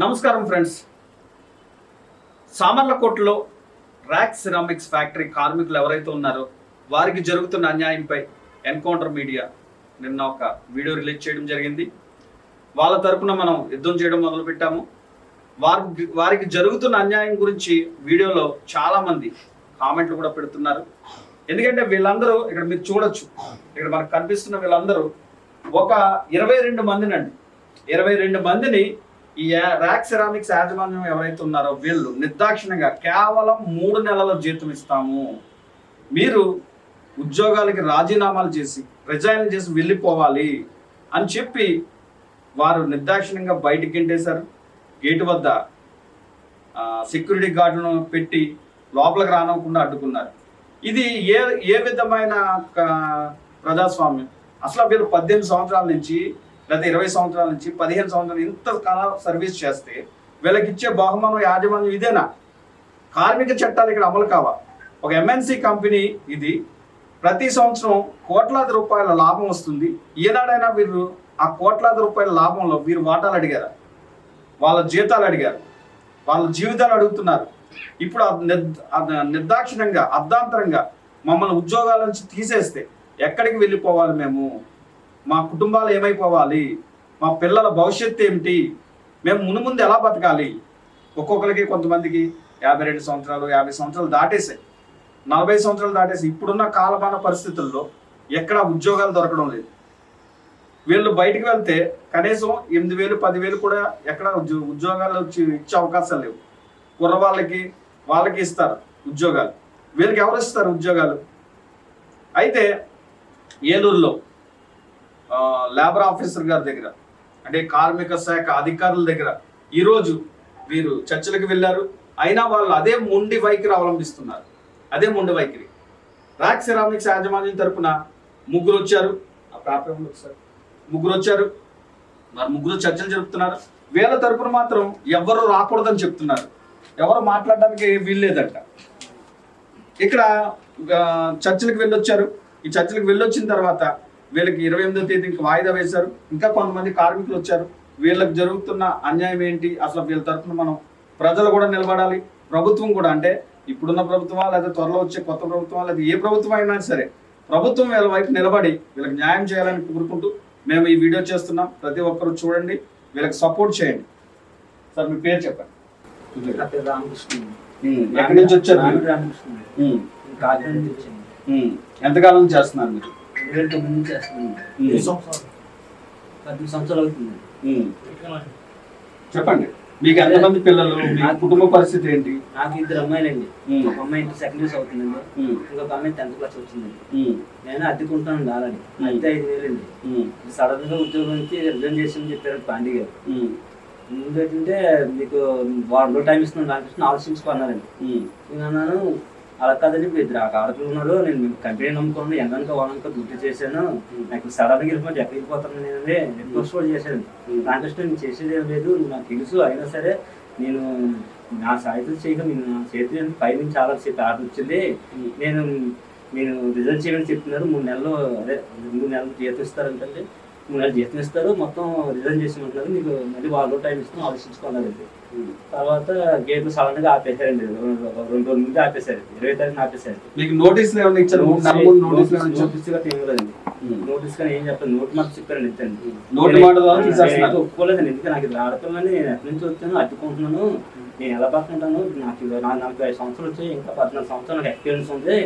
నమస్కారం ఫ్రెండ్స్. సామర్లకోటలో RAK ceramics factory కార్మికులు ఎవరైతే ఉన్నారో వారికి జరుగుతున్న అన్యాయంపై ఎన్కౌంటర్ మీడియా నిన్న ఒక వీడియో రిలీజ్ చేయడం జరిగింది. వాళ్ళ తరపున మనం యుద్ధం చేయడం మొదలుపెట్టాము. వారికి వారికి జరుగుతున్న అన్యాయం గురించి వీడియోలో చాలామంది కామెంట్లు కూడా పెడుతున్నారు. ఎందుకంటే వీళ్ళందరూ ఇక్కడ మీరు చూడొచ్చు ఇక్కడ మనకు కనిపిస్తున్న వీళ్ళందరూ ఒక ఇరవై రెండు మందినండి. ఇరవై రెండు మందిని ఈ రాక్ ర్యాక్ సెరామిక్స్ యాజమాన్యం ఎవరైతే ఉన్నారో వీళ్ళు నిర్దాక్షిణ్యంగా కేవలం మూడు నెలల జీతం ఇస్తాము. మీరు ఉద్యోగాలకి రాజీనామాలు చేసి రిజైన్ చేసి వెళ్ళిపోవాలి అని చెప్పి వారు నిర్దాక్షిణ్యంగా బయటికి గెంటేశారు గేటు వద్ద సెక్యూరిటీ గార్డును పెట్టి లోపలికి రానివ్వకుండా అడ్డుకున్నారు. ఇది ఏ ఏ విధమైన ప్రజాస్వామ్యం? అసలు వీళ్ళు పద్దెనిమిది సంవత్సరాల నుంచి లేదా ఇరవై సంవత్సరాల నుంచి పదిహేను సంవత్సరాలు ఇంత కాలం సర్వీస్ చేస్తే వీళ్ళకి ఇచ్చే బహుమానం యాజమాన్యం ఇదేనా? కార్మిక చట్టాలు ఇక్కడ అమలు కావా? ఒక ఎంఎన్సీ కంపెనీ ఇది ప్రతి సంవత్సరం కోట్లాది రూపాయల లాభం వస్తుంది. ఏనాడైనా వీరు ఆ కోట్లాది రూపాయల లాభంలో వీరు వాటాలు అడిగారు? వాళ్ళ జీతాలు అడిగారు. వాళ్ళ జీవితాలు అడుగుతున్నారు. ఇప్పుడు ఆ నిర్దాక్షిణ్యంగా అర్ధాంతరంగా మమ్మల్ని ఉద్యోగాల నుంచి తీసేస్తే ఎక్కడికి వెళ్ళిపోవాలి మేము? మా కుటుంబాలు ఏమైపోవాలి? మా పిల్లల భవిష్యత్తు ఏమిటి? మేము మునుముందు ఎలా బతకాలి? ఒక్కొక్కరికి కొంతమందికి యాభై రెండు సంవత్సరాలు యాభై సంవత్సరాలు దాటేసాయి నలభై సంవత్సరాలు దాటేసి ఇప్పుడున్న కాలమాన పరిస్థితుల్లో ఎక్కడ ఉద్యోగాలు దొరకడం లేదు. వీళ్ళు బయటికి వెళ్తే కనీసం ఎనిమిది వేలు పదివేలు కూడా ఎక్కడ ఉద్యోగాలు వచ్చి ఇచ్చే అవకాశాలు లేవు. కుర్రవాళ్ళకి వాళ్ళకి ఇస్తారు ఉద్యోగాలు. వీళ్ళకి ఎవరు ఇస్తారు ఉద్యోగాలు? అయితే ఏలూరులో లేబర్ ఆఫీసర్ గారి దగ్గర అంటే కార్మిక శాఖ అధికారుల దగ్గర ఈరోజు వీరు చర్చలకు వెళ్ళారు. అయినా వాళ్ళు అదే మొండి వైఖరి అవలంబిస్తున్నారు. అదే మొండి వైఖరి. రాక్ సెరామిక్స్ యాజమాన్యం తరపున ముగ్గురు వచ్చారు. ఆ ప్రాప్యం ఒకసారి ముగ్గురు వచ్చారు. మరి ముగ్గురు చర్చలు జరుపుతున్నారు. వీళ్ళ తరపున మాత్రం ఎవరు రాకూడదని చెప్తున్నారు. ఎవరు మాట్లాడడానికి వీల్లేదంట. ఇక్కడ చర్చలకు వెళ్ళొచ్చారు. ఈ చర్చలకు వెళ్ళొచ్చిన తర్వాత వీళ్ళకి ఇరవై ఎనిమిదో తేదీ ఇంకా వాయిదా వేశారు. ఇంకా కొంతమంది కార్మికులు వచ్చారు. వీళ్ళకి జరుగుతున్న అన్యాయం ఏంటి? అసలు వీళ్ళ తరపున మనం ప్రజలు కూడా నిలబడాలి. ప్రభుత్వం కూడా అంటే ఇప్పుడున్న ప్రభుత్వమా లేదా త్వరలో వచ్చే కొత్త ప్రభుత్వమా లేదా ఏ ప్రభుత్వం అయినా సరే ప్రభుత్వం వీళ్ళ వైపు నిలబడి వీళ్ళకి న్యాయం చేయాలని కోరుకుంటూ మేము ఈ వీడియో చేస్తున్నాం. ప్రతి ఒక్కరు చూడండి. వీళ్ళకి సపోర్ట్ చేయండి. సార్ మీ పేరు చెప్పండి. ఎక్కడి నుంచి వచ్చారు. ఎంతకాలం చేస్తున్నారు మీరు? చేస్తున్నాను ఉమ్, పద్దెనిమిది సంవత్సరాలు. అవుతుంది. చెప్పండి. మీకు ఎంతమంది పిల్లలు? మీ కుటుంబ పరిస్థితి ఏంటి? నాకు ఇద్దరు అమ్మాయిలండి. ఒక అమ్మాయి ఇంటర్ సెకండ్ ఇయర్స్ అవుతుందండి ఇంకొక అమ్మాయి టెన్త్ క్లాస్ వచ్చిందండి. నేను అద్దెకుంటాను ఆల్రెడీ అద్దె ఐదు వేలండి. సడన్గా ఉద్యోగం నుంచి రిజైన్ చేసి చెప్పారు పాండి గారు. ముందు ఏంటంటే మీకు వారం రోజులు టైం ఇస్తున్నాను. దానికోసం ఆలోచించుకున్నారండి నేను అన్నాను అలా కాదండి ఇప్పుడు ఇద్దరు ఆడపిల్లలు ఉన్నారు. నేను మీ కంపెనీ నమ్ముకోండి ఎందనుకో వాళ్ళనుకో డ్యూటీ చేశాను. నాకు సడన్గా వెళ్ళిపోతే ఎక్కడ వెళ్ళిపోతాను నేను రిక్వెస్ట్ కూడా చేశాను. దానికోసం నేను చేసేది ఏం లేదు. నాకు తెలుసు. అయినా సరే నేను నా సాయితం చేయగా నేను నా చేతి పై నుంచి చాలా సేపు ఆర్డర్ వచ్చింది నేను నేను రిజల్ట్ చేయమని చెప్తున్నారు. మూడు నెలలు అదే మూడు నెలలు జీతం ఇస్తారంటే మూడు నెలలు జీతం ఇస్తారు. మొత్తం రిజైన్ చేసేమంటున్నారు మీకు మళ్ళీ వాళ్ళు టైం ఇస్తాం. ఆలోచించుకోవాలండి. తర్వాత గేట్ సడన్గా ఆపేశారండి. రెండు రోజుల ముందు ఆపేశారు. ఇరవై తారీఖున ఆపేశారు. మీకు నోటీసులు ఏమైనా ఇచ్చారు? నోటీసులు ఏమైనా ఇచ్చారు? నోటీస్ నోటీస్ కానీ ఏం చెప్పారు నోట్ మాట చెప్పారండి ఇంతండి నోటి మాట ఒప్పుకోలేదండి ఎందుకంటే నాకు ఇది ఆడపిల్లని నేను ఎక్కడి నుంచి వచ్చాను అడ్డుకుంటున్నాను. నేను ఎలా పడుతుంటాను నాకు ఇది నా- నాకు ఐదు సంవత్సరాలు వచ్చాయి. ఇంకా పద్నాలుగు సంవత్సరాలు నాకు ఎక్స్పీరియన్స్ ఉంది.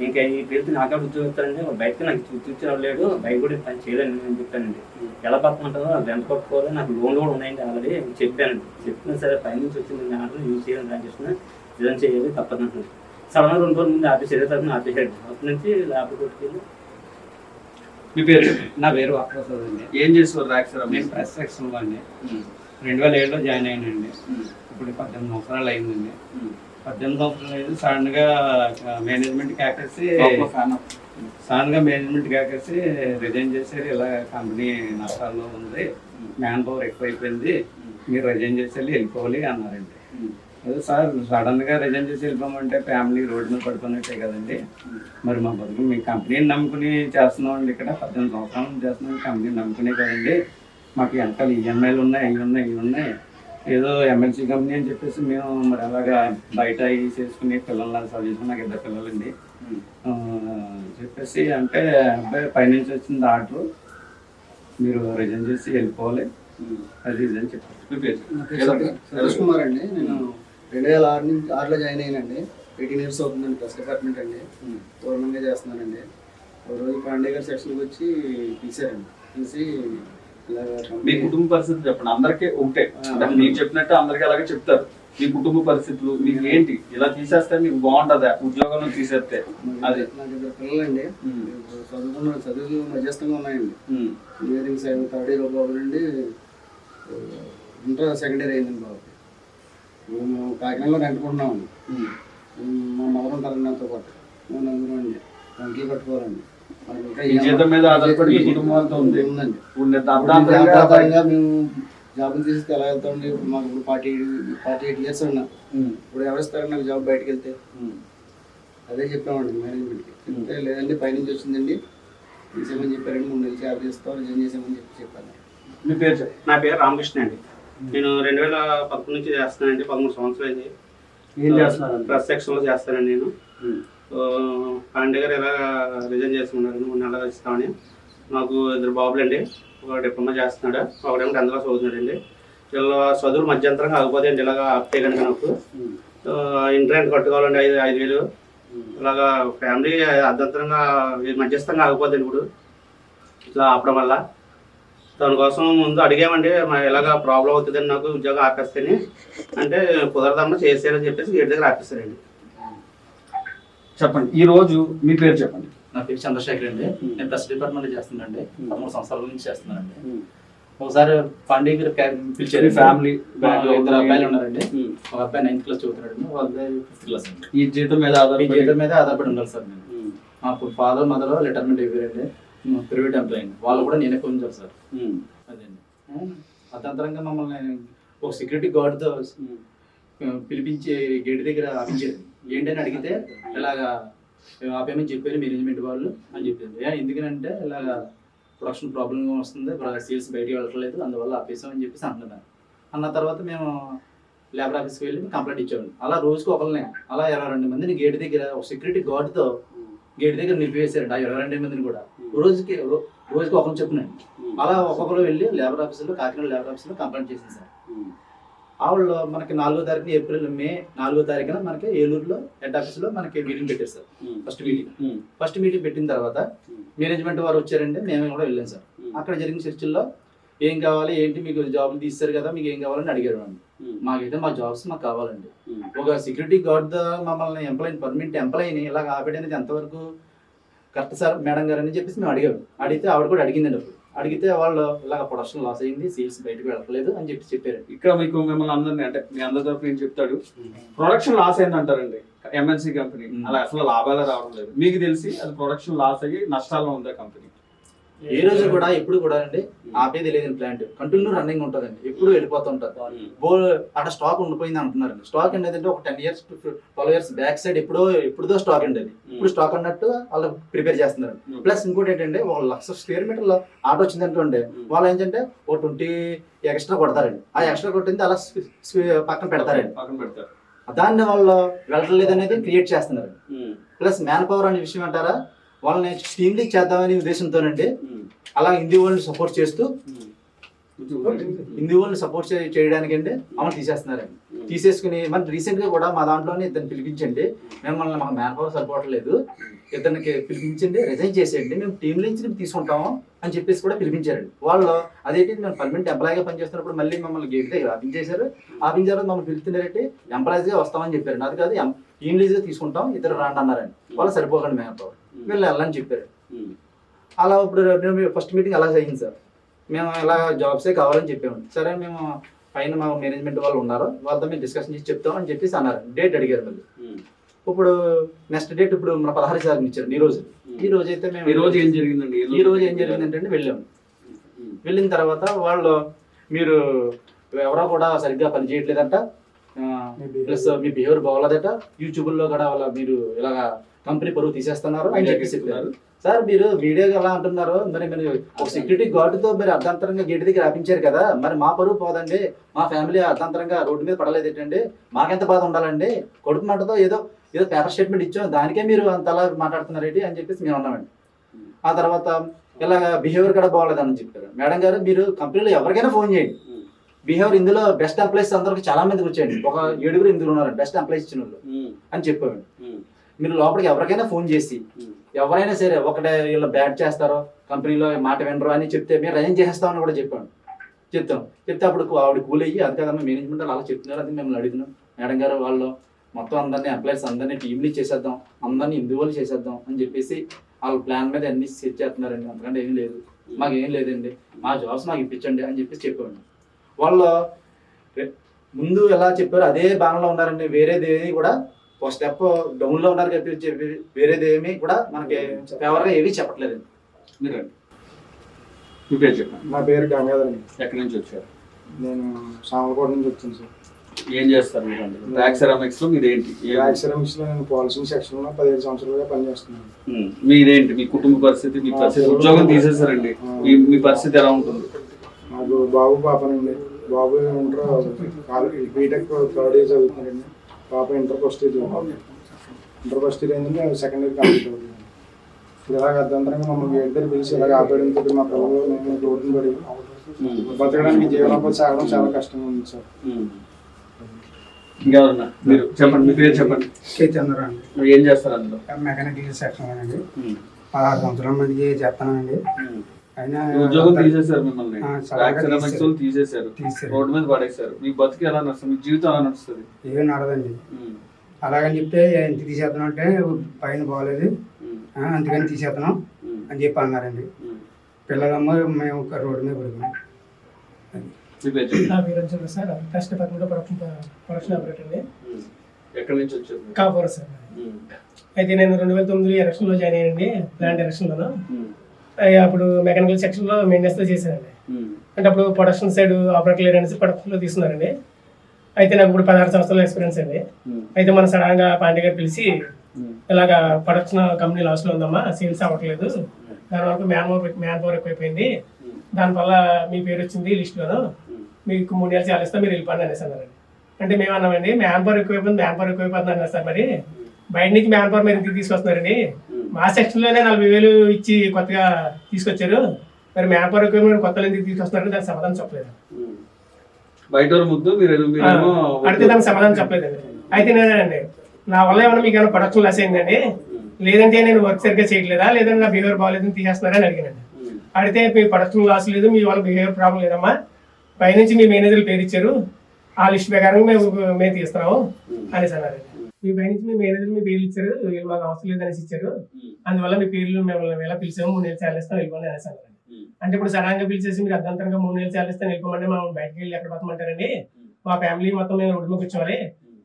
ఇంకా ఈ పేరుతో నాకే ఉద్యోగం ఇస్తారండి బయటకి నాకు చూపించడం లేడు. బయట కూడా పని చేయలేను నేను చెప్పానండి. ఎలా పడుతుంటానో నాకు రెంట్ కట్టుకోవాలి నాకు లోన్ కూడా ఉన్నాయండి ఆల్రెడీ చెప్పానండి. చెప్పినా సరే పై నుంచి వచ్చింది నేను ఆర్డర్ యూజ్ చేయాలని ట్రై చేస్తున్నా రిజైన్ చేయాలి తప్పదంటున్నాను సడన్ రెండు రోజుల ముందు ఆఫీస్ ఏదో తరఫున ఆపేసాడు అప్పటి నుంచి ల్యాబ్ కొట్టుకెళ్ళి మీ పేరు. నా పేరు వాకరసాద్ అండి ఏం చేసేవారు ర్యాక్ నేను ప్రెస్ సెక్షన్ అండి రెండు వేల ఏడులో జాయిన్ అయ్యానండి ఇప్పుడు పద్దెనిమిది సంవత్సరాలు అయిందండి. పద్దెనిమిది సంవత్సరాలు అయింది. సడన్గా మేనేజ్మెంట్ కాకేసి లోపల ఫ్యాన్ ఆఫ్. సడన్గా మేనేజ్మెంట్ కాకేసి రిజైన్ చేశారు. ఇలా కంపెనీ నష్టాల్లో ఉంది. మ్యాన్ పవర్ ఎక్కువైపోయింది. మీరు రిజైన్ చేసి వెళ్ళి వెళ్ళిపోవాలి అన్నారండి. అదే సార్ సడన్గా రిజైన్ చేసి వెళ్ళిపోమంటే ఫ్యామిలీ రోడ్డు మీద పడుతున్నట్టే కదండి. మరి మా బతుకు మీ కంపెనీని నమ్ముకుని చేస్తున్నాం అండి ఇక్కడ. పద్దెనిమిది సంవత్సరాల నుంచి చేస్తున్నాం కంపెనీని నమ్ముకునే కదండి. మాకు వెనకాల ఈఎంఐలు ఉన్నాయి అవి ఉన్నాయి ఇవి ఉన్నాయి. ఏదో ఎంఎన్సీ కంపెనీ అని చెప్పేసి మేము మరి అలాగా బయట అవి చేసుకుని పిల్లల్ని చదివించుకుని నాకు ఇద్దరు పిల్లలండి. చెప్పేసి అంటే అబ్బాయి పైనుంచి వచ్చింది ఆర్డర్. మీరు రిజైన్ చేసి వెళ్ళిపోవాలి. అది ఇది అని చెప్పారు కుమార్ అండి. నేను రెండు వేల ఆరు నుంచి ఆరులో జాయిన్ అయ్యానండి ఎయిటీన్ ఇయర్స్ అవుతుందండి ప్రెస్ డిపార్ట్మెంట్ అండి. గవర్నమెంట్గా చేస్తున్నానండి. ఒక రోజు పాండే గారి సెక్షన్కి వచ్చి పిలిచారండి. పిలిచి ఇలాగ మీ కుటుంబ పరిస్థితి చెప్పండి. అందరికీ ఒకటే. మీకు చెప్పినట్టు అందరికీ అలాగే చెప్తారు. మీ కుటుంబ పరిస్థితులు మీకు ఏంటి? ఇలా తీసేస్తే మీకు బాగుంటదా. ఉద్యోగంలో తీసేస్తే. అది. నాకు ఇద్దరు పిల్లలండి. ఇప్పుడు చదువుకున్న చదువులు మధ్యస్థంగా ఉన్నాయండి. ఉమ్. ఇంజనీరింగ్ థర్డ్ ఇయర్ బాబు నుండి ఇంటర్ సెకండ్ ఇయర్ అయిందండి బాబు. మేము కాకినాడలో రెంటుకుంటున్నామండి ఉమ్. మా మదర్ ఉంటారండి నాతో పాటు. మేము నలుగురు అండి వంకీ కట్టుకోవాలండి ఈ జీతం మీద ఆధారపడి ఉంది. ఉందండి. మేము జాబ్ తీసి ఎలా వెళ్తామండి? ఇప్పుడు మాకు ఇప్పుడు ఫార్టీ ఫార్టీ ఎయిట్ ఇయర్స్ ఉన్నా. ఇప్పుడు ఎవరిస్తారు నాకు జాబ్ బయటకు వెళ్తే. అదే చెప్పామండి మేనేజ్మెంట్కి చెప్తే లేదండి పైనుంచి వచ్చిందండి. తీసేయమని చెప్పారండి మూడు నెలలు శాలరీ ఇస్తాం రిజైన్ చేసామని చెప్పి చెప్పాను మీ పేరు నా పేరు రామకృష్ణ అండి. నేను రెండు వేల పదకొండు నుంచి చేస్తానండి పదమూడు సంవత్సరాలు అయింది. ఏం చేస్తున్నారు ప్రెస్ సెక్షన్లో చేస్తానండి నేను. పాండే గారు ఎలా రిజైన్ చేసుకున్నారు? మూడు నెలలు ఇస్తామని నాకు ఇద్దరు బాబులు అండి ఒక డిప్లొమా చేస్తున్నాడు ఒకడేమో టెన్త్ క్లాస్ అవుతున్నాడండి వీళ్ళ చదువులు మధ్యంతరంగా ఆగిపోతే అండి ఇలాగా ఆపితే కనుక నాకు. ఉమ్. ఆ, ఇంటర్ రెంట్ కట్టుకోవాలండి ఐదు ఐదు వేలు. ఇలాగా ఫ్యామిలీ అర్ధంతరంగా మధ్యస్థంగా ఆగిపోతుంది ఇప్పుడు. ఇట్లా ఆపడం వల్ల. దానికోసం ముందు అడిగామండి మరి ఇలాగ ప్రాబ్లం అవుతుందని నాకు ఉద్యోగం ఆపేస్తేనే. అంటే కుదరదమ్మా చేసేయాలని చెప్పేసి గేట్ దగ్గర ఆపేస్తారండి చెప్పండి ఈ రోజు మీ పేరు చెప్పండి. నా పేరు చంద్రశేఖర్ అండి. నేను ప్రెస్ డిపార్ట్మెంట్ చేస్తున్నానండి. పదమూడు సంవత్సరాల నుంచి చేస్తున్నానండి. ఒకసారి పాండే గారు క్యా- పిలిచారు. మీ ఫ్యామిలీ మా ఇద్దరు అబ్బాయిలు ఉన్నారండి. ఒక అబ్బాయి నైన్త్ క్లాస్ చదువుతున్నాడు ఒక అబ్బాయి ఫిఫ్త్ క్లాస్ అండి. ఈ జీతం మీద ఆధారపడి జీతం మీద ఆధారపడి ఉండాలి సార్ నేను. మాకు ఫాదర్ మదర్ రిటైర్మెంట్ అయిపోయారండి. ప్రైవేట్ ఎంప్లాయీ వాళ్ళు కూడా నేనే ఫోన్ చేస్తారు సార్. అదండి అతంతరంగా మమ్మల్ని ఒక సెక్యూరిటీ గార్డ్తో. పిలిపించి గేట్ దగ్గర ఆపించారు. ఏంటని అడిగితే ఇలాగా ఆపేమని చెప్పారు మేనేజ్మెంట్ వాళ్ళు అని చెప్పారు. ఎందుకనంటే ఇలాగా ప్రొడక్షన్ ప్రాబ్లం వస్తుంది సేల్స్ బయటికి వెళ్ళట్లేదు అందువల్ల ఆపేసామని చెప్పేసి అంటున్నారు. అన్న తర్వాత మేము లేబర్ ఆఫీస్కి వెళ్ళి కంప్లైంట్ ఇచ్చామండి అలా రోజుకి ఒకరిని అలా ఇరవై రెండు మందిని గేట్ దగ్గర ఒక సెక్యూరిటీ గార్డ్తో గేట్ దగ్గర నిలిపివేశారండి ఆ ఇరవై రెండు మందిని కూడా. రోజుకి రోజుకి ఒకరిని చెప్పునండి అలా ఒక్కొక్కరు వెళ్ళి లేబర్ ఆఫీసులో కాకినాడ లేబర్ ఆఫీసులో కంప్లైంట్ చేసింది సార్. ఆవిడ మనకి నాలుగో తారీఖున ఏప్రిల్ మే నాలుగో తారీఖున మనకి ఏలూరులో హెడ్ ఆఫీస్లో మనకి మీటింగ్ పెట్టారు sir. First meeting. First meeting పెట్టిన తర్వాత మేనేజ్మెంట్ వారు వచ్చారంటే మేము కూడా వెళ్ళాం సార్. అక్కడ జరిగిన చర్చల్లో ఏం కావాలి ఏంటి మీకు జాబులు తీస్తారు కదా మీకు ఏం కావాలని అడిగారు నన్ను. ఉమ్. మాకైతే మా జాబ్స్ మాకు కావాలండి. ఉమ్. ఒక సెక్యూరిటీ గార్డ్ మమ్మల్ని ఎంప్లాయీ పర్మనెంట్ ఎంప్లాయీని ఇలా ఆపేయడానికి ఎంతవరకు కరెక్ట్ సార్ మేడం గారు అని చెప్పేసి మేము అడిగాము. అడిగితే ఆవిడ కూడా అడిగిందండి అప్పుడు. అడిగితే వాళ్ళు ఇలాగ ప్రొడక్షన్ లాస్ అయింది సేల్స్ బయటకు వెళ్ళట్లేదు అని చెప్పి చెప్పారు. ఇక్కడ మీకు మిమ్మల్ని అందరినీ అంటే మీ అందరి తరఫు నేను చెప్తాడు? ప్రొడక్షన్ లాస్ అయింది అంటారండి ఎంఎన్సీ కంపెనీ. అలా అసలు లాభాలే రావడం లేదు. మీకు తెలిసి అది ప్రొడక్షన్ లాస్ అయ్యి నష్టాల్లో ఉందా కంపెనీ ఏ రోజు కూడా ఎప్పుడు కూడా అండి ఆపేది లేదండి ప్లాంట్ కంటిన్యూ రన్నింగ్ ఉంటుందండి. ఎప్పుడు వెళ్ళిపోతూ ఉంటుంది బో అక్కడ స్టాక్ ఉండిపోయింది అంటున్నారండి. స్టాక్ అండి అంటే ఒక ten years twelve years back side ఎప్పుడో ఎప్పుడుదో స్టాక్ అండి అది. ఇప్పుడు స్టాక్ అన్నట్టు వాళ్ళు ప్రిపేర్ చేస్తున్నారు. ప్లస్ ఇంకోటి ఏంటంటే ఒక లక్ష స్క్వేర్ మీటర్లో ఆటో వచ్చిందంటే వాళ్ళు ఏంటంటే ఒక ట్వంటీ ఎక్స్ట్రా కొడతారండి. ఆ ఎక్స్ట్రా కొట్టింది అలా పక్కన పెడతారండి. పక్కన పెడతారు. దాన్ని వాళ్ళు వెళ్ళట్లేదు అనేది క్రియేట్ చేస్తున్నారు. ప్లస్ మ్యాన్ పవర్ అనే విషయం అంటారా? వాళ్ళని స్టీమ్ లీక్ చేద్దామనే ఉద్దేశంతోనండి. అలా హిందీ వాళ్ళని సపోర్ట్ చేస్తూ. హిందీ వాళ్ళని సపోర్ట్ చేయడానికి అమలు తీసేస్తున్నారండి. తీసేసుకుని మరి రీసెంట్గా కూడా మా దాంట్లోనే ఇద్దరిని పిలిపించండి. మిమ్మల్ని మాకు మ్యాన్ పవర్ సరిపోవట్లేదు ఇద్దరికి పిలిపించండి రిజైన్ చేసేయండి. మేము టీం నుంచి తీసుకుంటాము అని చెప్పేసి కూడా పిలిపించారండి. వాళ్ళు అదేంటి మేము పర్మనెంట్ ఎంప్లాయీగా పనిచేస్తున్నప్పుడు మళ్ళీ మమ్మల్ని గేట్ దగ్గర ఆపించేశారు. ఆపించారు మమ్మల్ని పిలుస్తున్నారంటే ఎంప్లాయీస్గా వస్తామని చెప్పారు అది కాదు టీం లీజ్గా తీసుకుంటాం ఇద్దరు రాండి అన్నారండి. వాళ్ళు సరిపోకండి మ్యాన్ పవర్ వీళ్ళు వెళ్ళని చెప్పారు. అలా ఇప్పుడు ఫస్ట్ మీటింగ్ అలా అయింది సార్. మేము ఇలా జాబ్సే కావాలని చెప్పాము సరే మేము పైన మా మేనేజ్మెంట్ వాళ్ళు ఉన్నారు. వాళ్ళతో మేము డిస్కషన్ చేసి చెప్తాం అని చెప్పేసి అన్నారు. డేట్ అడిగారు మళ్ళీ. ఇప్పుడు నెక్స్ట్ డేట్ ఇప్పుడు మన పదహారు సార్లు ఇచ్చారు ఈ రోజు. ఈ రోజు అయితే మేము ఈ రోజు ఏం జరిగిందండి? ఈ రోజు ఏం జరిగిందంటే వెళ్ళాము. వెళ్ళిన తర్వాత వాళ్ళు మీరు ఎవరో కూడా సరిగ్గా పని చేయట్లేదంట. ప్లస్ మీ బిహేవియర్ బాగోలేదట. యూట్యూబ్లో కూడా వాళ్ళ మీరు ఇలాగా కంపెనీ పరువు తీసేస్తున్నారు అని చెప్పి చెప్పారు. సార్ మీరు వీడియో ఎలా అంటున్నారు? మరి మీరు ఒక సెక్యూరిటీ గార్డుతో మీరు అర్ధాంతరంగా గేట్ దగ్గర ఆపించారు కదా మరి మా పరువు పోదండి. మా ఫ్యామిలీ అర్ధాంతరంగా రోడ్డు మీద పడలేదు ఏంటండి? మాకెంత బాధ ఉండాలండి? కొడుకు మాటతో ఏదో ఏదో పేపర్ స్టేట్మెంట్ ఇచ్చాం. దానికే మీరు అంతలా మాట్లాడుతున్నారేంటి అని చెప్పేసి మేము అన్నామండి. ఆ తర్వాత ఇలాగ బిహేవియర్ కూడా బాగోలేదని చెప్పారు. మేడం గారు మీరు కంపెనీలో ఎవరికైనా ఫోన్ చేయండి. బిహేవియర్ ఇందులో బెస్ట్ ఎంప్లాయీస్ అందరికి చాలా మందికి వచ్చాయండి. ఒక ఏడుగురు ఇందులో ఉన్నారు బెస్ట్ ఎంప్లాయీస్ ఇచ్చిన వాళ్ళు అని చెప్పామండి. మీరు లోపలికి ఎవరికైనా ఫోన్ చేసి ఎవరైనా సరే ఒకటే వీళ్ళు బ్యాడ్ చేస్తారో కంపెనీలో మాట వినరు అని చెప్తే మేము రైన్ చేసేస్తామని కూడా చెప్పాను. చెప్తాం. చెప్తే అప్పుడు ఆవిడ కూల్ అయ్యి అది కదమ్మా మేనేజ్మెంట్ అలా చెప్తున్నారు అది మిమ్మల్ని అడుగుతున్నాం. మేడం గారు వాళ్ళు మొత్తం అందరినీ ఎంప్లాయీస్ అందరినీ టీంని చేసేద్దాం అందరినీ ఇండివిజువల్ చేసేద్దాం అని చెప్పేసి వాళ్ళ ప్లాన్ మీద అన్ని సెట్ చేస్తున్నారండి. అంతకంటే ఏం లేదు. మాకు ఏం లేదండి. మా జాబ్స్ మాకు ఇప్పించండి అని చెప్పేసి చెప్పామండి వాళ్ళు ముందు ఎలా చెప్పారో అదే బాణంలో ఉన్నారండి. వేరేది కూడా ఒక స్టెప్ డౌన్లో ఉన్నారు చెప్పి వేరేది ఏమి కూడా మనకి ఫేవర్గా ఏవి చెప్పట్లేదండి మీరు. మీ పేరు చెప్పండి. నా పేరు గంగాధర్ అండి. ఎక్కడి నుంచి వచ్చారు? నేను సామలకోట నుంచి వచ్చాను సార్. ఏం చేస్తారు మీరు అందులో? బ్యాక్ సెరామిక్స్లో మీరేంటి ఏ- బ్యాక్ సెరమిక్స్లో నేను పాలసీ సెక్షన్లో పదిహేడు సంవత్సరాలుగా పనిచేస్తున్నాను. మీరేంటి మీ కుటుంబ పరిస్థితి మీ పరిస్థితి ఉద్యోగం తీసేశారండి. మీ మీ పరిస్థితి ఎలా ఉంటుంది? నాకు బాబు పాపనండి. బాబు కాలేజ్ బీటెక్ థర్డ్ ఇయర్ చదువుతున్నారండి పాప inter first year inter first year ఏంటంటే సెకండ్ ఇయర్ కంప్లీట్ అవుతుంది ఇప్పుడు ఇలాగ అర్థంతరంగా మమ్మల్ని దగ్గర పిలిచి ఇలాగ ఆపేయడంతో మా పిల్లలు మేము రోడ్డుని పడి బతకడానికి జీవనోపాధి సాగడం చాలా కష్టంగా ఉంది సార్. ఇంకెవరన్నా? మీరు చెప్పండి మీ పేరు చెప్పండి. కే చంద్ర అండి ఏం చేస్తారు అందులో? మెకానికల్ సెక్షన్ అండి. పదహారు సంవత్సరాల మందికి ఈ ఉద్యోగం తీసేశారు మిమ్మల్ని. సెరామిక్స్ తీసేశారు. రోడ్డు మీద పడేశారు. మీ బతుకు ఎలా నడుస్తుంది? మీ జీవితం ఎలా నడుస్తుంది? ఏం నడదండి. అలాగని చెప్తే ఎంత తీసేస్తున్నాం అంటే పైన బాగోలేదు. అందుకని ఉమ్. అని చెప్పి అన్నారండి. పిల్లలమ్మ మేము ఒక రోడ్డు మీద పడుకున్నాం. Sir. Test department production production operator అండి. ఉమ్. ఎక్కడి నుంచి వచ్చారు? కాపర్ సార్. అయితే నేను రెండు వేల తొమ్మిది ఎలక్షన్లో జాయిన్ అయ్యానండి. ప్లాంట్ ఎలక్షన్లోను. అప్పుడు మెకానికల్ సెక్షన్లో మెయింటెనెన్స్లో చేశానండి. అంటే అప్పుడు ప్రొడక్షన్ సైడ్ ఆపరేటర్ లేరు అనేసి ప్రొడక్షన్లో తీసుకున్నారండి. అయితే నాకు ఇప్పుడు పదహారు సంవత్సరాల ఎక్స్పీరియన్స్ అండి. అయితే మన సడన్గా పాండే గారు పిలిచి. ఇలాగా ప్రొడక్షన్ కంపెనీ లాస్లో ఉందమ్మా సేల్స్ అవ్వట్లేదు. దాని వరకు మ్యాన్ పవర్ మ్యాన్ పవర్ ఎక్కువైపోయింది దానివల్ల మీ పేరు వచ్చింది లిస్టులోను మీకు మూడు నెలలు చాలా ఇస్తా మీరు వెళ్ళిపోండి అనేసి అన్నారండి. అంటే మేము అన్నామండి మ్యాన్ పవర్ ఎక్కువైపోయింది మ్యాన్ పవర్ ఎక్కువైపోతుంది అన్నారు సార్ మరి. బయట నుంచి మ్యాన్ పవర్ మీరు ఇంటికి తీసుకొస్తున్నారండి? మా సెక్షన్లోనే నలభై వేలు ఇచ్చి కొత్తగా తీసుకొచ్చారు. మరి మ్యాన్ పవర్ ఎక్కువ కొత్త ఎందుకు తీసుకొస్తున్నారు దానికి సమాధానం చెప్పలేదు. బయట ముద్దు మీరు అడిగితే దానికి సమాధానం చెప్పలేదండి. అయితే నేనండి నా వల్ల ఏమైనా మీకు ఏమైనా ప్రొడక్షన్ లాస్ అయిందండి? లేదంటే నేను వర్క్ సరిగ్గా చేయట్లేదా? లేదంటే నా బిహేవియర్ బాగాలేదని తీసేస్తున్నారని అడిగానండి. అడిగితే మీ ప్రొడక్షన్ లాస్ లేదు మీ వాళ్ళ బిహేవియర్ ప్రాబ్లం లేదమ్మా. పైనుంచి మీ మేనేజర్ పేరు ఇచ్చారు. ఆ లిస్ట్ ప్రకారం మేము మేము తీస్తున్నాము అనేసి అన్నారండి. మీ పైనుంచి మీ మేనేజర్ మీ పేర్లు ఇచ్చారు. వీళ్ళు మాకు అవసరం లేదు అనేసి ఇచ్చారు అందువల్ల మీ పేర్లు మేము ఎలా పిలిచాము మూడు నెలలు చాలిస్తాం వెళ్ళిపోండి అనేసి అన్నారండి ఉమ్. అంటే ఇప్పుడు సడన్గా పిలిచేసి మీరు అర్ధంతరంగా మూడు నెలలు చాలిస్తాం వెళ్ళిపోమంటే మనం బయటకు వెళ్ళి ఎక్కడ పోతామంటారండి మా ఫ్యామిలీ మొత్తం మేము రోడ్డు మీద కూర్చోవాలి.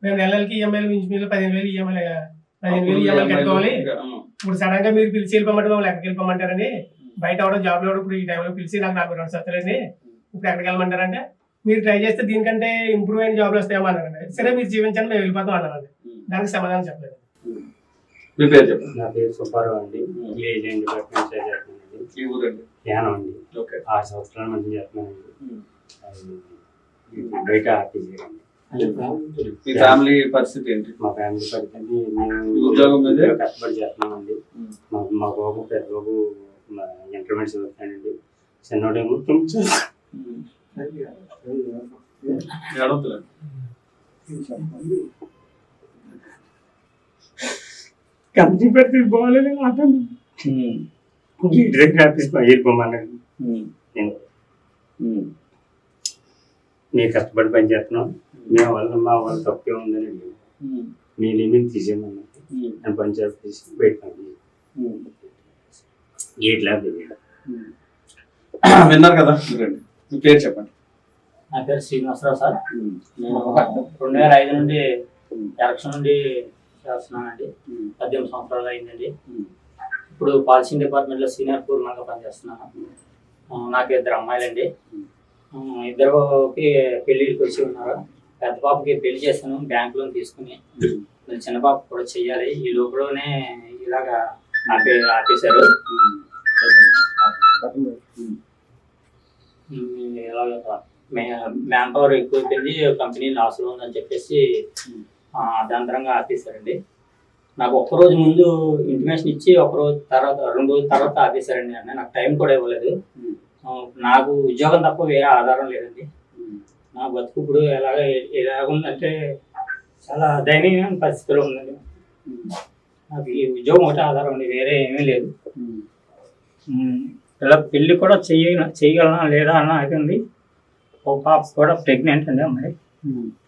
మేము నెలలకి ఈఎంఐలు ఇంచు మీద పదిహేను వేలు ఈఎంఐ పదిహేను వేలు ఈఎంఐ కట్టుకోవాలి. ఇప్పుడు సడన్గా మీరు పిలిచి వెళ్ళిపోమంటే మమ్మల్ని ఎక్కడికి వెళ్ళిపోమంటారండి? బయట అవడం జాబ్లో ఇప్పుడు ఈ టైంలో పిలిచి నాకు నలభై రెండు వస్తారండి ఇప్పుడు ఎక్కడికి వెళ్ళమంటారంటే మీరు ట్రై చేస్తే దీనికంటే ఇంప్రూవ్ అయిన జాబ్లు వస్తాయేమో అన్నారండి. సరే మీరు జీవించండి మేము వెళ్ళిపోతాం అన్నారండి. దానికి సమాధానం చెప్పలేదు. మీ పేరు చెప్పండి. నా పేరు సుబ్బారావు అండి. ఏజెంట్ డిపార్ట్మెంట్ చేస్తున్నానండి ఈ ఊరండి? ధ్యానం అండి. ఓకే. ఆరు సంవత్సరాల మంది చేస్తున్నానండి బయట అండి. మీ ఫ్యామిలీ పరిస్థితి ఏంటి? మా ఫ్యామిలీ పరిస్థితి మేము ఉద్యోగం మీదే? కష్టపడి చేస్తున్నామండి. మా మా బాబు పెద్ద బాబు ఇంటర్మీడియట్ చదువుతానండి చిన్నోడేమో కొంచెం అడుగుతులే కంపెనీ పెడితే బాగాలేదు ఆఫీస్ వెళ్ళిపోమన్నాడు నేను నేను కష్టపడి పని చేస్తున్నాం మేము వల్ల మా వాళ్ళ తప్పే ఉందని మీ లిమిట్ తీసేయమన్నా నేను పని చేసి బయట చేయాలి. గేట్ ల్యాబ్ విన్నారు కదా చూడండి మీ పేరు చెప్పండి నా పేరు శ్రీనివాసరావు సార్. నేను రెండు వేల ఐదు నుండి ఎలక్షన్ నుండి చేస్తున్నానండి. పద్దెనిమిది సంవత్సరాలు అయిందండి. ఇప్పుడు పాలసింగ్ డిపార్ట్మెంట్లో సీనియర్ పూర్ణంగా పనిచేస్తున్నాను. నాకు ఇద్దరు అమ్మాయిలండి. ఇద్దరుకి పెళ్ళిళ్ళకి వచ్చి ఉన్నారు. పెద్ద పాపకి పెళ్ళి చేశాను బ్యాంక్ లోన్ తీసుకుని. చిన్న పాప కూడా చెయ్యాలి ఈ లోపలనే ఇలాగా ఆపే ఆపేశారు. మ్యాన్ పవర్ ఎక్కువైపోయింది కంపెనీ లాస్లో ఉందని చెప్పేసి అర్ధాంతరంగా ఆపేశారండి. నాకు ఒక్క రోజు ముందు ఇంటిమేషన్ ఇచ్చి ఒకరోజు తర్వాత రెండు రోజుల తర్వాత ఆపేశారండి అన్న నాకు టైం కూడా ఇవ్వలేదు. నాకు ఉద్యోగం తప్ప వేరే ఆధారం లేదండి. నా బతుకు ఇప్పుడు ఎలాగ ఎలాగుందంటే చాలా దయనీయమైన పరిస్థితిలో ఉందండి. నాకు ఈ ఉద్యోగం ఒకటే ఆధారం అండి వేరే ఏమీ లేదు. ఇలా పెళ్ళి కూడా చెయ్య చేయగలనా లేదా అన్న అయితే ఉంది ఒక పాప కూడా ప్రెగ్నెంట్ అండి అమ్మాయి.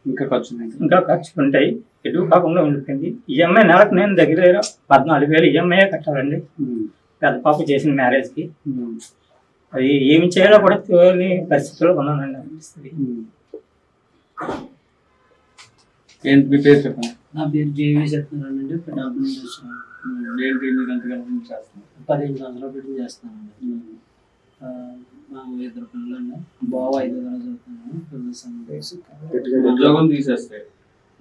ఇంకా ఖర్చు ఉన్నాయి. ఇంకా ఖర్చులు ఉంటాయి ఎటు కాకుండా ఉండిపోయింది ఈఎంఐ నెలకు నేను దగ్గర దగ్గర పద్నాలుగు వేలు ఈఎంఐ కట్టాలండి ఉమ్. పెద్ద పాప చేసిన మ్యారేజ్కి. అది ఏమి చేయాలో కూడా తెలియని పరిస్థితిలో ఉన్నానండి అనిపిస్తుంది. ఏంటి మీ పేరు చెప్పండి నా పేరు జేవి సత్యనారాయణ అండి డబ్బు నుంచి వచ్చాను ఉమ్. ఏంటి మీరు ఎంతకాలం చేస్తున్నారు పదిహేను సంవత్సరాలు పెట్టి. ఆ, మా ఇద్దరు పిల్లలు బావ ఐదో పిల్లల ఉద్యోగం తీసేస్తే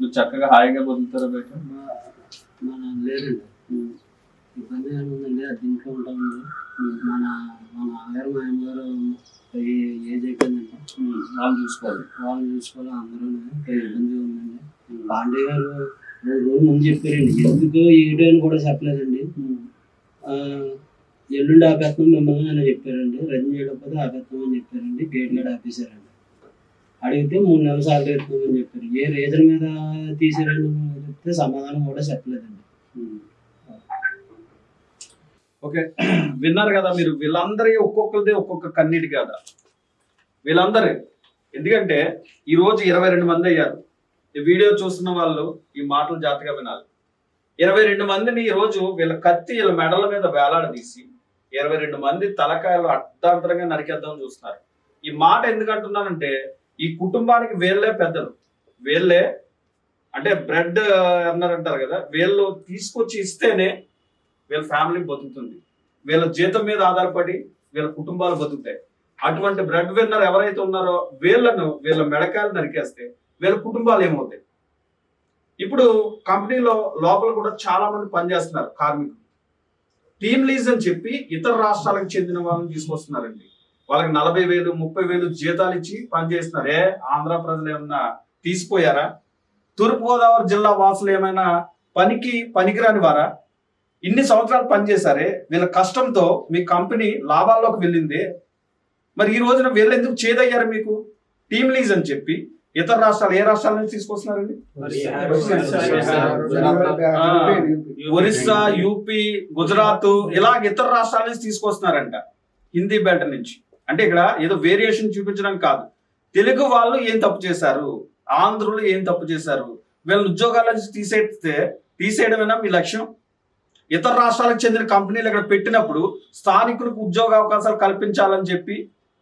నువ్వు చక్కగా హాయిగా బతుకుతారా బయట? మా మా నాన్న లేరండి. ఇబ్బంది ఏముందండి అది ఇంట్లో ఉంటామండి. మన మా నాన్నగారు మా అమ్మగారు ఏ- ఏజ్ అయిపోయిందండి. వాళ్ళు చూసుకోవాలి. వాళ్ళని చూసుకోవాలి అందరూ ఇబ్బంది ఉందండి? పాండే గారు రెండు రోజులు ముందు చెప్పారండి. ఎందుకు ఏడు అని కూడా చెప్పలేదండి. ఎల్లుండి ఆపేస్తాం మిమ్మల్ని అని చెప్పారండి. రజనీ చేయకపోతే ఆపేస్తాం అని చెప్పారండి. గేట్ గడ ఆపేశారండి. అడిగితే మూడు నెలలు సాలరీ ఎత్తామని చెప్పారు. ఏ రీజన్ మీద తీసారని చెప్తే సమాధానం కూడా చెప్పలేదండి. ఓకే. విన్నారు కదా మీరు. వీళ్ళందరి ఒక్కొక్కరిది ఒక్కొక్క కన్నీటి కదా వీళ్ళందరి. ఎందుకంటే ఈరోజు ఇరవై రెండు మంది అయ్యారు. ఈ వీడియో చూస్తున్న వాళ్ళు ఈ మాటలు జాగ్రత్తగా వినాలి. ఇరవై రెండు మందిని ఈరోజు వీళ్ళ కత్తి వీళ్ళ మెడల మీద వేలాడదీసి ఇరవై రెండు మంది తలకాయలు అర్థాంతరంగా నరికేద్దామని చూస్తున్నారు. ఈ మాట ఎందుకు అంటున్నానంటే ఈ కుటుంబానికి వీళ్ళే పెద్దలు. వీళ్ళే అంటే బ్రెడ్ అన్నారు అంటారు కదా వీళ్ళు తీసుకొచ్చి ఇస్తేనే వీళ్ళ ఫ్యామిలీ బతుకుతుంది. వీళ్ళ జీతం మీద ఆధారపడి వీళ్ళ కుటుంబాలు బతుకుతాయి. అటువంటి బ్రెడ్ విన్నర్ ఎవరైతే ఉన్నారో వీళ్ళను వీళ్ళ మెడకాయలు నరికేస్తే వీళ్ళ కుటుంబాలు ఏమవుతాయి? ఇప్పుడు కంపెనీలో లోపల కూడా చాలా మంది పనిచేస్తున్నారు కార్మికులు. టీమ్ లీజ్ అని చెప్పి ఇతర రాష్ట్రాలకు చెందిన వాళ్ళని తీసుకొస్తున్నారండి. వాళ్ళకి నలభై వేలు ముప్పై వేలు జీతాలు ఇచ్చి పనిచేస్తున్నారే ఆంధ్ర ప్రజలు ఏమన్నా తీసిపోయారా? తూర్పుగోదావరి జిల్లా వాసులు ఏమైనా పనికి పనికిరాని వారా? ఇన్ని సంవత్సరాలు పనిచేశారే వీళ్ళ కష్టంతో మీ కంపెనీ లాభాల్లోకి వెళ్ళింది. మరి ఈ రోజున వీళ్ళు ఎందుకు చేదయ్యారు మీకు? టీమ్ లీజ్ అని చెప్పి ఇతర రాష్ట్రాలు ఏ రాష్ట్రాల నుంచి తీసుకొస్తున్నారండి? ఒరిస్సా యూపీ గుజరాత్ ఇలాగ ఇతర రాష్ట్రాల నుంచి తీసుకొస్తున్నారంట హిందీ బెల్ట్ నుంచి. అంటే ఇక్కడ ఏదో వేరియేషన్ చూపించడం కాదు. తెలుగు వాళ్ళు ఏం తప్పు చేశారు? ఆంధ్రులు ఏం తప్పు చేశారు? వీళ్ళని ఉద్యోగాల నుంచి తీసేస్తే తీసేయడమేనా మీ లక్ష్యం? ఇతర రాష్ట్రాలకు చెందిన కంపెనీలు ఇక్కడ పెట్టినప్పుడు స్థానికులకు ఉద్యోగ అవకాశాలు కల్పించాలని చెప్పి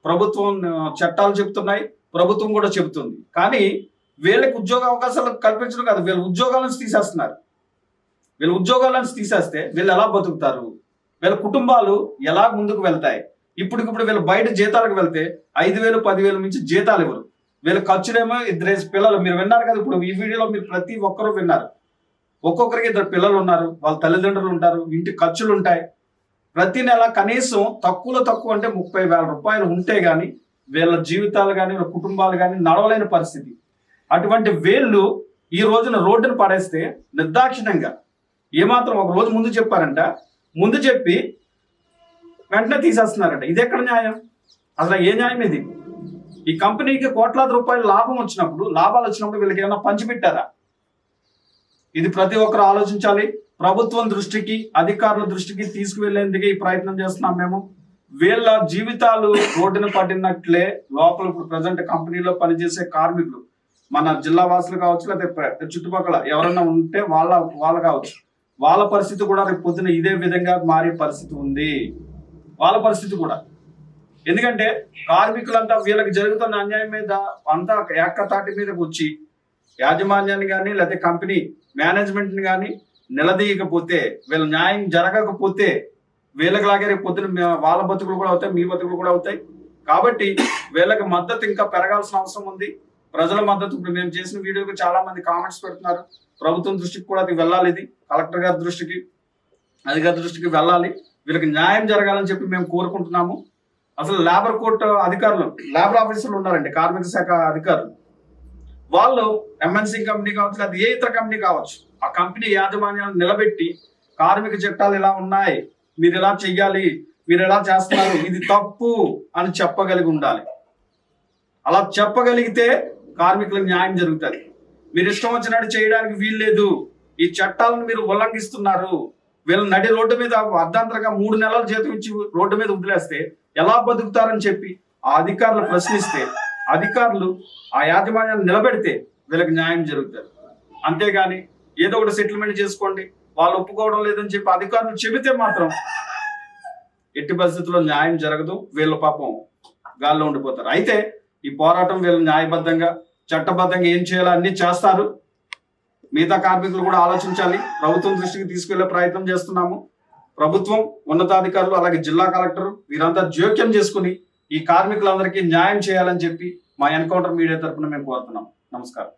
ప్రభుత్వం చట్టాలు చెప్తున్నాయి. ప్రభుత్వం కూడా చెబుతుంది. కానీ వీళ్ళకి ఉద్యోగ అవకాశాలు కల్పించడం కాదు. వీళ్ళ ఉద్యోగాల నుంచి తీసేస్తున్నారు. వీళ్ళ ఉద్యోగాల నుంచి తీసేస్తే వీళ్ళు ఎలా బతుకుతారు? వీళ్ళ కుటుంబాలు ఎలా ముందుకు వెళ్తాయి? ఇప్పటికిప్పుడు వీళ్ళు బయట జీతాలకు వెళ్తే ఐదు వేలు పదివేలు మించి జీతాలు ఇవ్వరు. వీళ్ళ ఖర్చులేమో ఇద్దరేసి పిల్లలు మీరు విన్నారు కదా ఇప్పుడు ఈ వీడియోలో మీరు ప్రతి ఒక్కరూ విన్నారు. ఒక్కొక్కరికి ఇద్దరు పిల్లలు ఉన్నారు వాళ్ళ తల్లిదండ్రులు ఉంటారు ఇంటి ఖర్చులు ఉంటాయి. ప్రతి నెల కనీసం తక్కువలో తక్కువ అంటే ముప్పై వేల రూపాయలు ఉంటే కానీ వీళ్ళ జీవితాలు కానీ వీళ్ళ కుటుంబాలు కానీ నడవలేని పరిస్థితి. అటువంటి వేళ్ళు ఈ రోజున రోడ్డును పడేస్తే నిర్దాక్షిణ్యంగా. ఏమాత్రం ఒక రోజు ముందు చెప్పారంట. ముందు చెప్పి వెంటనే తీసేస్తున్నారంట. ఇది ఎక్కడ న్యాయం? అసలు ఏ న్యాయం ఇది? ఈ కంపెనీకి కోట్లాది రూపాయలు లాభం వచ్చినప్పుడు లాభాలు వచ్చినప్పుడు వీళ్ళకి ఏమైనా పంచిపెట్టారా? ఇది ప్రతి ఒక్కరు ఆలోచించాలి. ప్రభుత్వం దృష్టికి అధికారుల దృష్టికి తీసుకువెళ్ళేందుకే ఈ ప్రయత్నం చేస్తున్నాం మేము. వీళ్ళ జీవితాలు రోడ్డున పడినట్లే లోపల ఇప్పుడు ప్రజెంట్ కంపెనీలో పనిచేసే కార్మికులు. మన జిల్లా వాసులు కావచ్చు లేకపోతే చుట్టుపక్కల ఎవరైనా ఉంటే వాళ్ళ వాళ్ళు కావచ్చు. వాళ్ళ పరిస్థితి కూడా రేపు పొద్దున ఇదే విధంగా మారే పరిస్థితి ఉంది. వాళ్ళ పరిస్థితి కూడా. ఎందుకంటే కార్మికులంతా వీళ్ళకి జరుగుతున్న అన్యాయం మీద అంతా ఏకతాటి మీదకి వచ్చి యాజమాన్యాన్ని కానీ లేకపోతే కంపెనీ మేనేజ్మెంట్ని కానీ నిలదీయకపోతే వీళ్ళ న్యాయం జరగకపోతే వీళ్ళకి లాగే రేపు పొద్దున వాళ్ళ బతుకులు కూడా అవుతాయి మీ బతుకులు కూడా అవుతాయి. కాబట్టి వీళ్ళకి మద్దతు ఇంకా పెరగాల్సిన అవసరం ఉంది. ప్రజల మద్దతు ఇప్పుడు మేము చేసిన వీడియోకి చాలా మంది కామెంట్స్ పెడుతున్నారు. ప్రభుత్వం దృష్టికి కూడా అది వెళ్ళాలి ఇది. కలెక్టర్ గారి దృష్టికి అధికారి దృష్టికి వెళ్ళాలి. వీళ్ళకి న్యాయం జరగాలని చెప్పి మేము కోరుకుంటున్నాము. అసలు లేబర్ కోర్టు అధికారులు లేబర్ ఆఫీసర్లు ఉన్నారండి కార్మిక శాఖ అధికారులు. వాళ్ళు ఎంఎన్సీ కంపెనీ కావచ్చు అది ఏ ఇతర కంపెనీ కావచ్చు ఆ కంపెనీ యాజమాన్యాన్ని నిలబెట్టి కార్మిక చట్టాలు ఇలా ఉన్నాయి. మీరు ఎలా చెయ్యాలి? మీరు ఎలా చేస్తున్నారు? ఇది తప్పు అని చెప్పగలిగి ఉండాలి. అలా చెప్పగలిగితే కార్మికులకు న్యాయం జరుగుతుంది. మీరు ఇష్టం వచ్చినట్టు చేయడానికి వీల్లేదు. ఈ చట్టాలను మీరు ఉల్లంఘిస్తున్నారు. వీళ్ళు నడి రోడ్డు మీద అర్ధాంతరంగా మూడు నెలల జీతం ఇచ్చి రోడ్డు మీద వదిలేస్తే ఎలా బతుకుతారని చెప్పి ఆ అధికారులు ప్రశ్నిస్తే అధికారులు ఆ యాజమాన్యాన్ని నిలబెడితే వీళ్ళకి న్యాయం జరుగుతుంది. అంతేగాని ఏదో ఒకటి సెటిల్మెంట్ చేసుకోండి. వాళ్ళు ఒప్పుకోవడం లేదని చెప్పి అధికారులు చెబితే మాత్రం ఎట్టి పరిస్థితుల్లో న్యాయం జరగదు. వీళ్ళ పాపం గాల్లో ఉండిపోతారు. అయితే ఈ పోరాటం వీళ్ళు న్యాయబద్ధంగా చట్టబద్ధంగా ఏం చేయాలో అన్ని చేస్తారు. మిగతా కార్మికులు కూడా ఆలోచించాలి. ప్రభుత్వం దృష్టికి తీసుకెళ్ళే ప్రయత్నం చేస్తున్నాము. ప్రభుత్వం ఉన్నతాధికారులు అలాగే జిల్లా కలెక్టర్ వీరంతా జోక్యం చేసుకుని ఈ కార్మికులందరికీ న్యాయం చేయాలని చెప్పి మా ఎన్కౌంటర్ మీడియా తరఫున మేము కోరుతున్నాం. నమస్కారం.